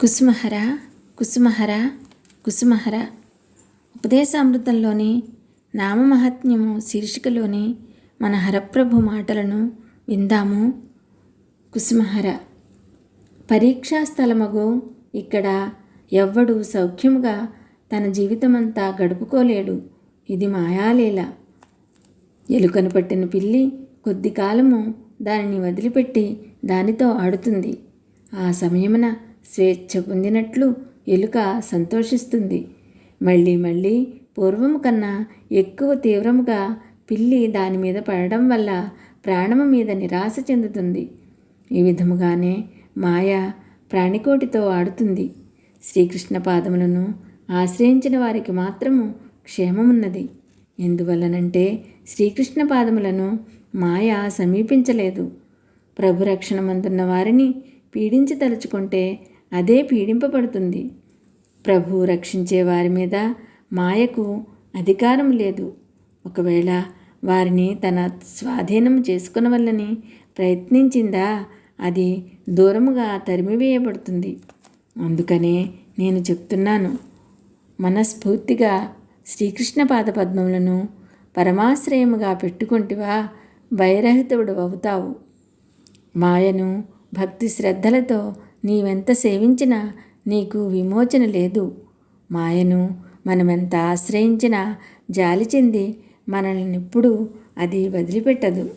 కుసుమహర కుసుమహర కుసుమహర. ఉపదేశామృతంలోని నామమహాత్మ్యము శీర్షికలోని మన హరప్రభు మాటలను విందాము. కుసుమహర. పరీక్షా స్థలమగు ఇక్కడ ఎవ్వడు సౌఖ్యముగా తన జీవితమంతా గడుపుకోలేడు. ఇది మాయాలీల. ఎలుకను పట్టిన పిల్లి కొద్ది కాలము దానిని వదిలిపెట్టి దానితో ఆడుతుంది. ఆ సమయమున స్వేచ్ఛ పొందినట్లు ఎలుక సంతోషిస్తుంది. మళ్ళీ మళ్ళీ పూర్వం కన్నా ఎక్కువ తీవ్రముగా పిల్లి దాని మీద పడడం వల్ల ప్రాణము మీద నిరాశ చెందుతుంది. ఈ విధముగానే మాయ ప్రాణికోటితో ఆడుతుంది. శ్రీకృష్ణ పాదములను ఆశ్రయించిన వారికి మాత్రము క్షేమమున్నది. ఎందువల్లనంటే శ్రీకృష్ణ పాదములను మాయ సమీపించలేదు. ప్రభురక్షణమందున్న వారిని పీడించి తలుచుకుంటే అదే పీడింపబడుతుంది. ప్రభువు రక్షించే వారి మీద మాయకు అధికారం లేదు. ఒకవేళ వారిని తన స్వాధీనం చేసుకునవల్లని ప్రయత్నించిందా? అది దూరముగా తరిమివేయబడుతుంది. అందుకనే నేను చెప్తున్నాను మనస్ఫూర్తిగా శ్రీకృష్ణ పాద పద్మములను పరమాశ్రయముగా పెట్టుకుంటివా భయరహితుడు అవుతావు. మాయను భక్తి శ్రద్ధలతో నీవెంత సేవించినా నీకు విమోచన లేదు. మాయను మనమెంత ఆశ్రయించినా జాలి చెంది మనల్ని ఎప్పుడు అది వదిలిపెట్టదు.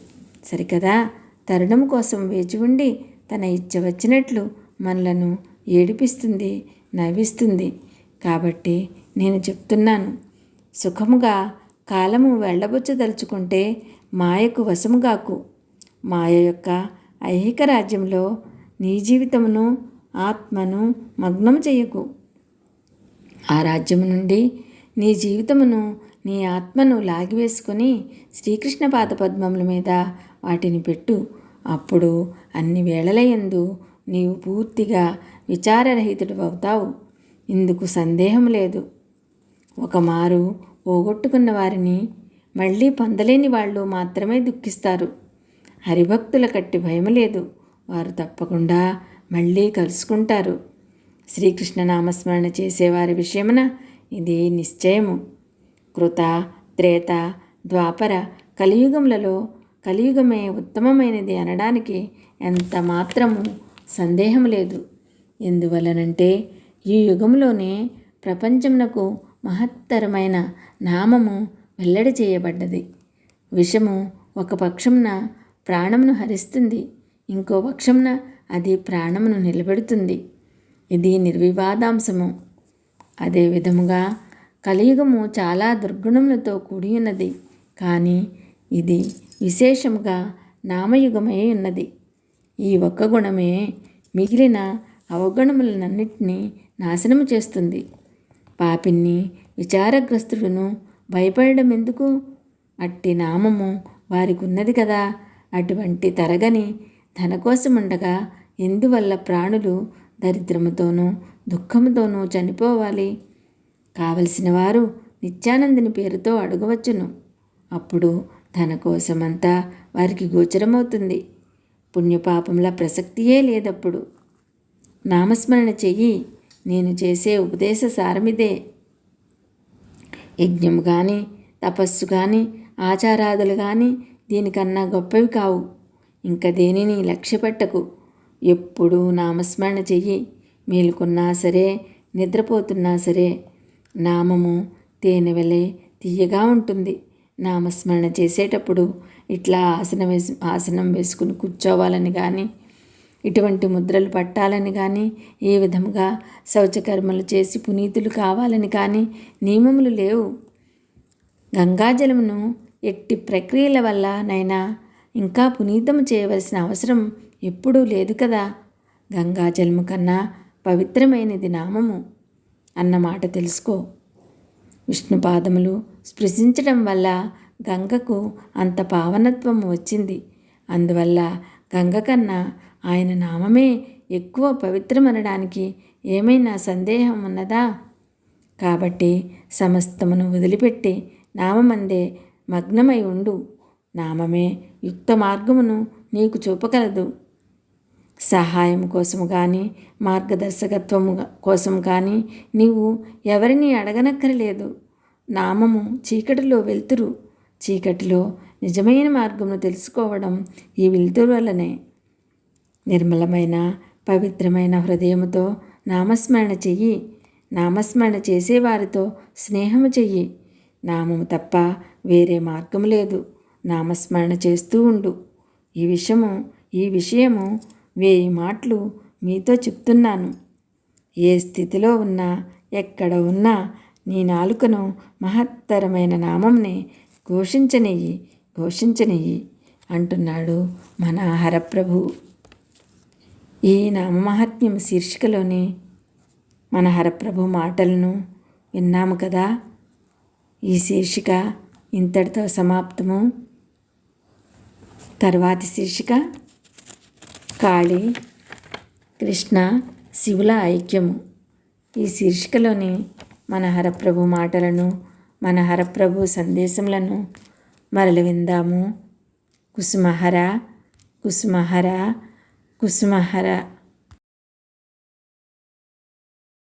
సరికదా? తరుణం కోసం వేచి ఉండి తన ఇచ్చ వచ్చినట్లు మనలను ఏడిపిస్తుంది నవ్విస్తుంది. కాబట్టి నేను చెప్తున్నాను సుఖముగా కాలము వెళ్ళబుచ్చదలుచుకుంటే మాయకు వశముగాకు మాయ యొక్క ఐహిక రాజ్యంలో నీ జీవితమును ఆత్మను మగ్నం చేయకు. ఆ రాజ్యము నుండి నీ జీవితమును నీ ఆత్మను లాగివేసుకొని శ్రీకృష్ణ పాదపద్మముల మీద వాటిని పెట్టు. అప్పుడు అన్ని వేళలయందు నీవు పూర్తిగా విచారరహితుడు అవుతావు. ఇందుకు సందేహం లేదు. ఒకమారు పోగొట్టుకున్న వారిని మళ్ళీ పొందలేని వాళ్ళు మాత్రమే దుఃఖిస్తారు. హరిభక్తుల కట్టి భయం లేదు. వారు తప్పకుండా మళ్ళీ కలుసుకుంటారు. శ్రీకృష్ణ నామస్మరణ చేసేవారి విషయమున ఇది నిశ్చయము. కృత త్రేత ద్వాపర కలియుగములలో కలియుగమే ఉత్తమమైనది అనడానికి ఎంత మాత్రము సందేహం లేదు. ఎందువలనంటే ఈ యుగంలోనే ప్రపంచమునకు మహత్తరమైన నామము వెల్లడి చేయబడ్డది. విషము ఒక పక్షమున ప్రాణమును హరిస్తుంది. ఇంకో పక్షంన అది ప్రాణమును నిలబెడుతుంది. ఇది నిర్వివాదాంశము. అదే విధముగా కలియుగము చాలా దుర్గుణములతో కూడి ఉన్నది కానీ ఇది విశేషముగా నామయుగమై ఉన్నది. ఈ ఒక్క గుణమే మిగిలిన అవగుణములనన్నిటినీ నాశనము చేస్తుంది. పాపిని విచారగ్రస్తుడును భయపడడం ఎందుకు అట్టి నామము వారికి ఉన్నది కదా. అటువంటి తరగని ధన కోసముండగా ఎందువల్ల ప్రాణులు దరిద్రముతోనూ దుఃఖముతోనూ చనిపోవాలి? కావలసిన వారు నిత్యానందిని పేరుతో అడగవచ్చును. అప్పుడు ధన కోసమంతా వారికి గోచరమవుతుంది. పుణ్యపాపముల ప్రసక్తియే లేదప్పుడు. నామస్మరణ చెయ్యి. నేను చేసే ఉపదేశ సారమిదే. యజ్ఞం కానీ తపస్సు కానీ ఆచారాదులు కానీ దీనికన్నా గొప్పవి కావు. ఇంకా దేనిని లక్ష్యపెట్టకు? ఎప్పుడూ నామస్మరణ చెయ్యి. మేలుకున్నా సరే నిద్రపోతున్నా సరే నామము తేనె వలె తీయగా ఉంటుంది. నామస్మరణ చేసేటప్పుడు ఇట్లా ఆసనం వేసి ఆసనం వేసుకుని కూర్చోవాలని కానీ ఇటువంటి ముద్రలు పట్టాలని కానీ ఏ విధముగా శౌచకర్మలు చేసి పునీతులు కావాలని కానీ నియమములు లేవు. గంగాజలమును ఎట్టి ప్రక్రియల వల్ల నైనా ఇంకా పునీతం చేయవలసిన అవసరం ఎప్పుడూ లేదు కదా. గంగాజలము కన్నా పవిత్రమైనది నామము అన్న మాట తెలుసుకో. విష్ణుపాదములు స్పృశించడం వల్ల గంగకు అంత పావనత్వం వచ్చింది. అందువల్ల గంగ కన్నా ఆయన నామమే ఎక్కువ పవిత్రమనడానికి ఏమైనా సందేహం ఉన్నదా? కాబట్టి సమస్తమును వదిలిపెట్టి నామమందే మగ్నమై ఉండు. నామమే యుక్త మార్గమును నీకు చూపగలదు. సహాయం కోసం కానీ మార్గదర్శకత్వము కోసం కానీ నీవు ఎవరిని అడగనక్కరలేదు. నామము చీకటిలో వెలుతురు. చీకటిలో నిజమైన మార్గమును తెలుసుకోవడం ఈ వెలుతురు వల్లనే. నిర్మలమైన పవిత్రమైన హృదయముతో నామస్మరణ చెయ్యి. నామస్మరణ చేసేవారితో స్నేహము చెయ్యి. నామము తప్ప వేరే మార్గం లేదు. నామస్మరణ చేస్తూ ఉండు. ఈ విషయము ఈ విషయము వేయి మాటలు మీతో చెప్తున్నాను. ఏ స్థితిలో ఉన్నా ఎక్కడ ఉన్నా నీ నాలుకను మహత్తరమైన నామంని ఘోషించనియ్యి ఘోషించనియ్యి అంటున్నాడు మన హరప్రభు ఈ నామమహాత్మ్యం శీర్షికలోని మన హరప్రభు మాటలను విన్నాము కదా? ఈ శీర్షిక ఇంతటితో సమాప్తము. తర్వాతి శీర్షిక కాళీ కృష్ణ శివుల ఐక్యము. ఈ శీర్షికలోని మన హరప్రభు మాటలను మన హరప్రభు సందేశములను మరలి విందాము. కుసుమహర కుసుమహర కుసుమహర.